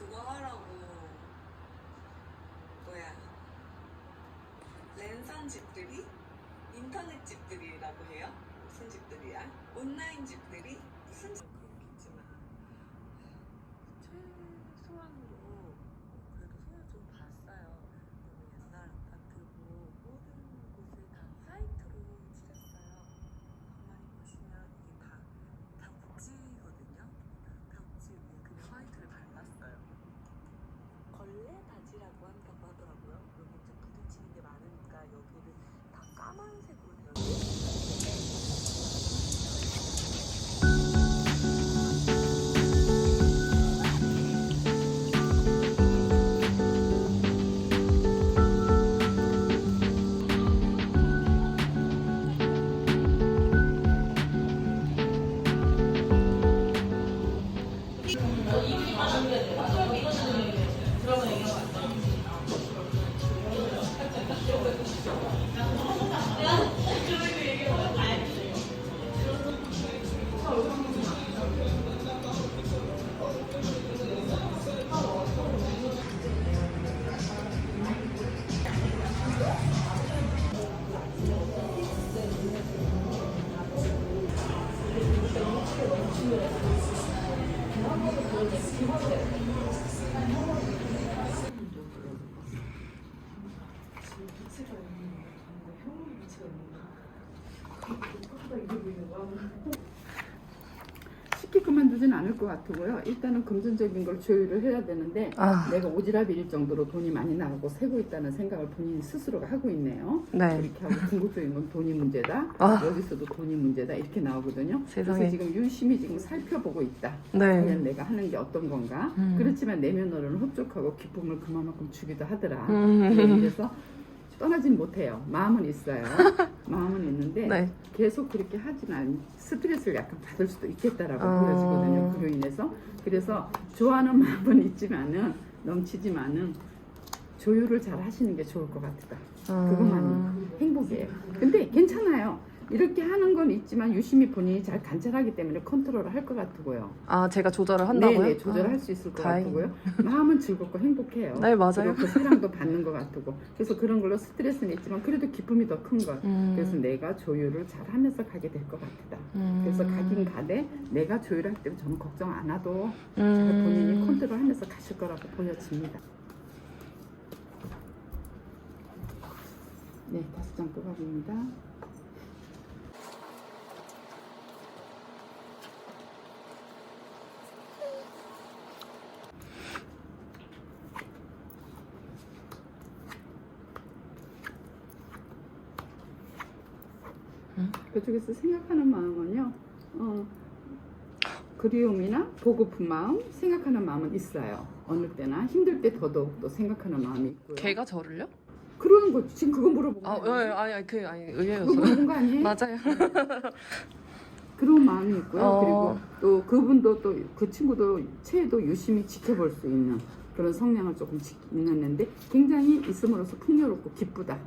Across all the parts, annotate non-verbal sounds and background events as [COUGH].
그거 하라고. 뭐야. 랜선 집들이? 인터넷 집들이라고 해요? 무슨 집들이야? 온라인 집들이? 무슨 집 쉽게 그만두진 않을 것 같고요. 일단은 금전적인 걸 조율을 해야 되는데 아, 내가 오지랖일 정도로 돈이 많이 나가고 새고 있다는 생각을 본인 스스로가 하고 있네요. 네. 이렇게 하고 궁극적인 건 돈이 문제다. 아. 여기서도 돈이 문제다. 이렇게 나오거든요. 세상에. 그래서 지금 유심히 지금 살펴보고 있다. 네. 과연 내가 하는 게 어떤 건가? 음. 그렇지만 내면으로는 흡족하고 기쁨을 그만큼 주기도 하더라. 네, 음. 그래서 떠나진 못해요. 마음은 있어요. [LAUGHS] 마음은 있는데 네. 계속 그렇게 하진 않 스트레스를 약간 받을 수도 있겠다라고 아. 보여지거든요. 그로 인해서 그래서 좋아하는 [LAUGHS] 마음은 있지만은 넘치지만은 조율을 잘 하시는 게 좋을 것 같다. 그것만 행복이에요. 근데 괜찮아요. 이렇게 하는 건 있지만 유심히 본인이 잘 관찰하기 때문에 컨트롤을 할 것 같고요. 아, 제가 조절을 한다고요? 네네, 조절할 아, 수 있을 것 다행이네. 같고요. 마음은 즐겁고 행복해요. 네, 맞아요. 그리고 그 사랑도 받는 것 같고. 그래서 그런 걸로 스트레스는 있지만 그래도 기쁨이 더 큰 것. 음. 그래서 내가 조율을 잘 하면서 가게 될 것 같다. 음. 그래서 가긴 가되 내가 조율할 때 저는 걱정 안 하도 잘 음. 본인이 컨트롤 하면서 가실 거라고 보여집니다. 네, 다섯 장 뽑아봅니다. 그쪽에서 생각하는 마음은요, 어, 그리움이나 보고픈 마음, 생각하는 마음은 있어요. 어느 때나 힘들 때 더더욱 또 생각하는 마음이 있고요. 걔가 저를요? 그러는 거 지금 그거 물어본 거 아? 예, 아니, 아니, 그 아니, 의외였어요. 그거 물어본 거 아니에요? 맞아요. [LAUGHS] 그런 마음이 있고요. 어. 그리고 또 그분도 또 그 친구도 채도 유심히 지켜볼 수 있는 그런 성향을 조금 지- 있는데 굉장히 있음으로써 풍요롭고 기쁘다.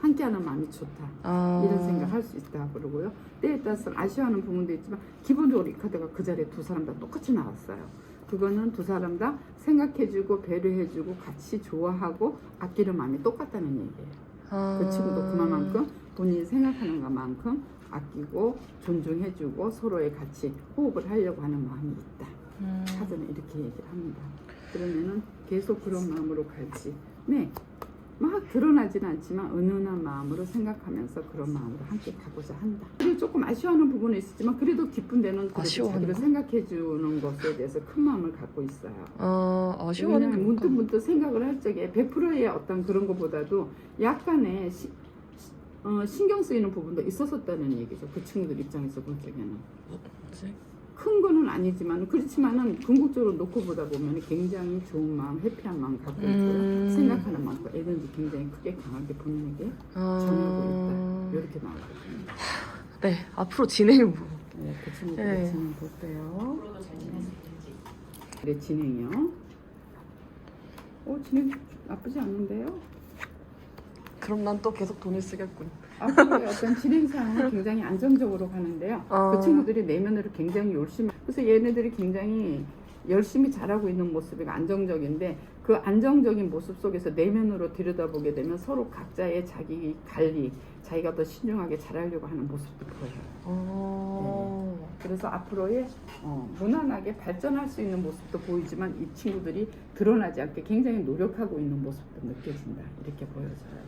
함께하는 마음이 좋다. 아. 이런 생각할 수 있다 그러고요. 때에 따라서 아쉬워하는 부분도 있지만 기본적으로 이 카드가 그 자리에 두 사람 다 똑같이 나왔어요. 그거는 두 사람 다 생각해주고 배려해주고 같이 좋아하고 아끼는 마음이 똑같다는 얘기예요. 아. 그 친구도 그만큼 본인이 생각하는 것만큼 아끼고 존중해주고 서로의 같이 호흡을 하려고 하는 마음이 있다. 음. 카드는 이렇게 얘기를 합니다. 그러면은 계속 그런 마음으로 갈지. 네. 막 드러나지는 않지만 은은한 마음으로 생각하면서 그런 마음으로 함께 가고자 한다. 그리고 조금 아쉬워하는 부분은 있었지만 그래도 기쁜 데는 자기를 거? 생각해 주는 것에 대해서 큰 마음을 갖고 있어요. 아, 아쉬워하는. 문득 문득 생각을 할 적에 100%의 어떤 그런 것보다도 약간의 시- 시- 어, 신경 쓰이는 부분도 있었었다는 얘기죠. 그 친구들 입장에서 볼 적에는. 뭐지? 큰 거는 아니지만 그렇지만은 궁극적으로 놓고 보다 보면 굉장히 좋은 마음, 해피한 마음 갖고 있고요. 음. 생각하는 마음, 그 에너지 굉장히 크게 강하게 본인에게 전하고 아. 있다. 이렇게 나오거든요. 네, 앞으로 진행을 뭐. 네, 그 네. 친구들의 진행 볼게요. 네, 진행이요. 어, 진행 나쁘지 않은데요? 그럼 난 또 계속 돈을 쓰겠군. 앞으로의 어떤 진행상은 굉장히 안정적으로 가는데요. 어. 그 친구들이 내면으로 굉장히 열심히. 그래서 얘네들이 굉장히 열심히 잘하고 있는 모습이 안정적인데 그 안정적인 모습 속에서 내면으로 들여다보게 되면 서로 각자의 자기 관리, 자기가 더 신중하게 잘하려고 하는 모습도 보여요. 어. 그래서 앞으로의 어, 무난하게 발전할 수 있는 모습도 보이지만 이 친구들이 드러나지 않게 굉장히 노력하고 있는 모습도 느껴진다. 이렇게 보여져요.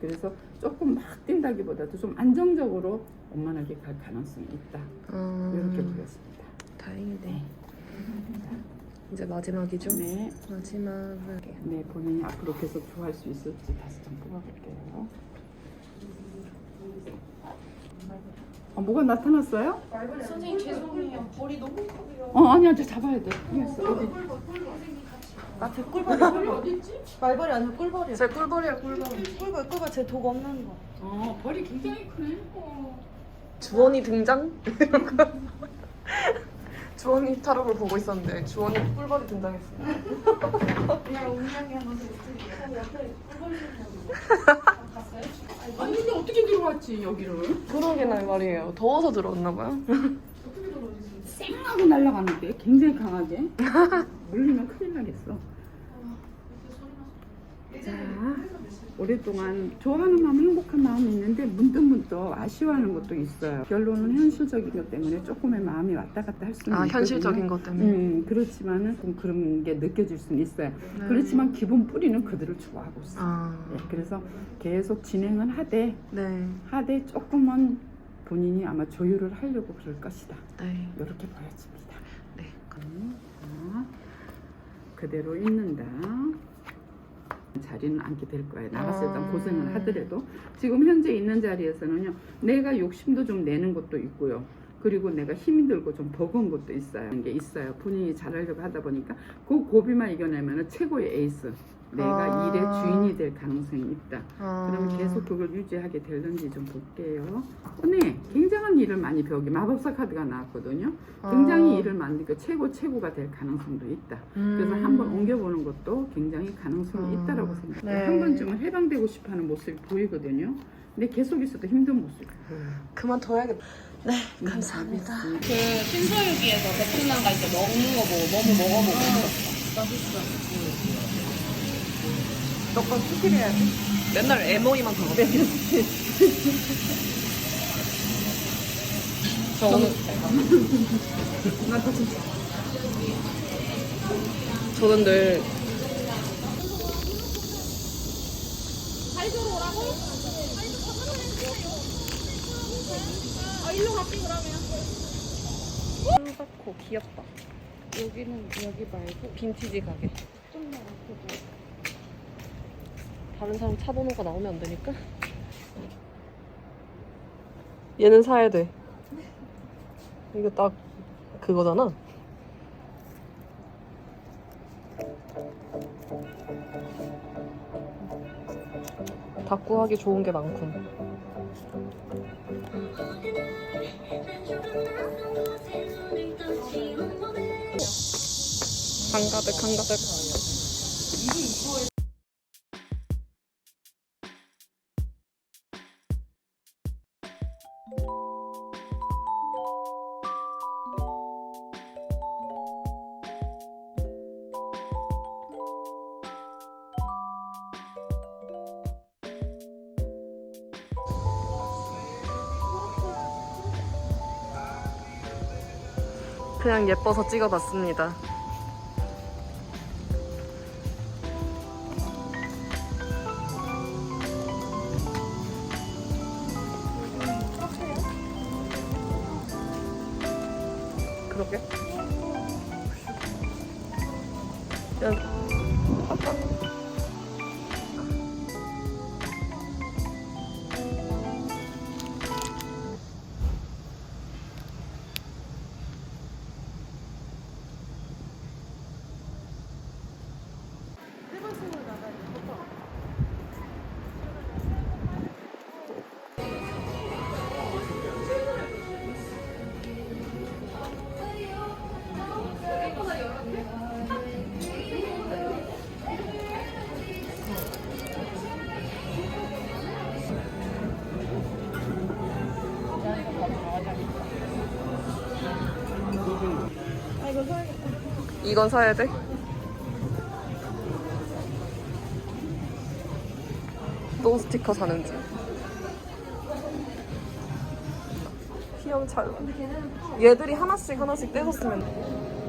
그래서 조금 막 뛴다기보다도 좀 안정적으로 원만하게 갈 가능성이 있다. 음. 이렇게 보였습니다. 다행이네. 이제 마지막이죠? 네. 마지막을. 네, 본인이 앞으로 계속 좋아할 수 있을지 다시 좀 뽑아볼게요. 아, 뭐가 나타났어요? 선생님 죄송해요. 머리 너무 커요. 어, 아니야, 저 잡아야 돼. 알겠어. 어디? 아 제 꿀벌이 어디 있지? 말벌이 아니고 꿀벌이야. 제 꿀벌이야, 꿀벌. 꿀벌 꿀벌 제 독 없는 거. 어, 벌이 굉장히 크네. 어. 주원이 등장? [LAUGHS] 주원이 타로를 보고 있었는데 주원이 꿀벌이 등장했어요. 그냥 운명이 옆에 꿀벌 갔어요? 아니, 근데 어떻게 들어왔지, 여기를? 그러게 날 말이에요. 더워서 들어왔나 봐요. 어떻게 들어오셨어요? 쌩하고 날아가는데 굉장히 강하게. [LAUGHS] 물리면 큰일 나겠어. 자, 오랫동안 좋아하는 마음, 행복한 마음이 있는데 문득문득 아쉬워하는 것도 있어요. 결론은 현실적인 것 때문에 조금의 마음이 왔다 갔다 할 수는 아, 있거든요. 현실적인 것 때문에. 음, 그렇지만은 좀 그런 게 느껴질 수는 있어요. 네. 그렇지만 기본 뿌리는 그들을 좋아하고 있어요. 아, 네, 그래서 계속 진행은 하되 네, 하되 조금은 본인이 아마 조율을 하려고 그럴 것이다. 네, 이렇게 보여집니다. 네. 자, 그대로 있는다. 자리는 앉게 될 거예요. 나가서 일단 아. 고생을 하더라도 지금 현재 있는 자리에서는요. 내가 욕심도 좀 내는 것도 있고요. 그리고 내가 힘이 들고 좀 버거운 것도 있어요. 이게 있어요. 본인이 잘하려고 하다 보니까 그 고비만 이겨내면 최고의 에이스. 내가 아. 일의 주인이 될 가능성이 있다. 아, 그러면 계속 그걸 유지하게 될는지 좀 볼게요. 어, 네, 굉장한 일을 많이 배우기 마법사 카드가 나왔거든요. 굉장히 아. 일을 만들고 최고 최고가 될 가능성도 있다. 음. 그래서 한번 옮겨보는 것도 굉장히 가능성이 아. 있다라고 생각해요. 네. 한 번쯤은 해방되고 싶어하는 모습이 보이거든요. 근데 계속 있어도 힘든 보여요. 그만둬야겠다. 네, 감사합니다. 음. 그 신서유기에서 베트남 갈 때 먹는 거 보고 너무 먹어보고 있었어. 너건 스킬해야지. 맨날 에모이만 더 먹어. 저 오늘 나도 진짜. 저는 늘 꿀받고 귀엽다. 여기는 여기 말고 빈티지 가게. 좀만 앞으로. 다른 사람 차 번호가 나오면 안 되니까. 얘는 사야 돼. 이거 딱 그거잖아. 닦고 하기 좋은 게 많군. 한가득 한가득. 그냥 예뻐서 찍어봤습니다. 야, 이건 사야 돼? 또 스티커 사는 중. 귀염 잘. 얘들이 하나씩 하나씩 떼줬으면. 돼.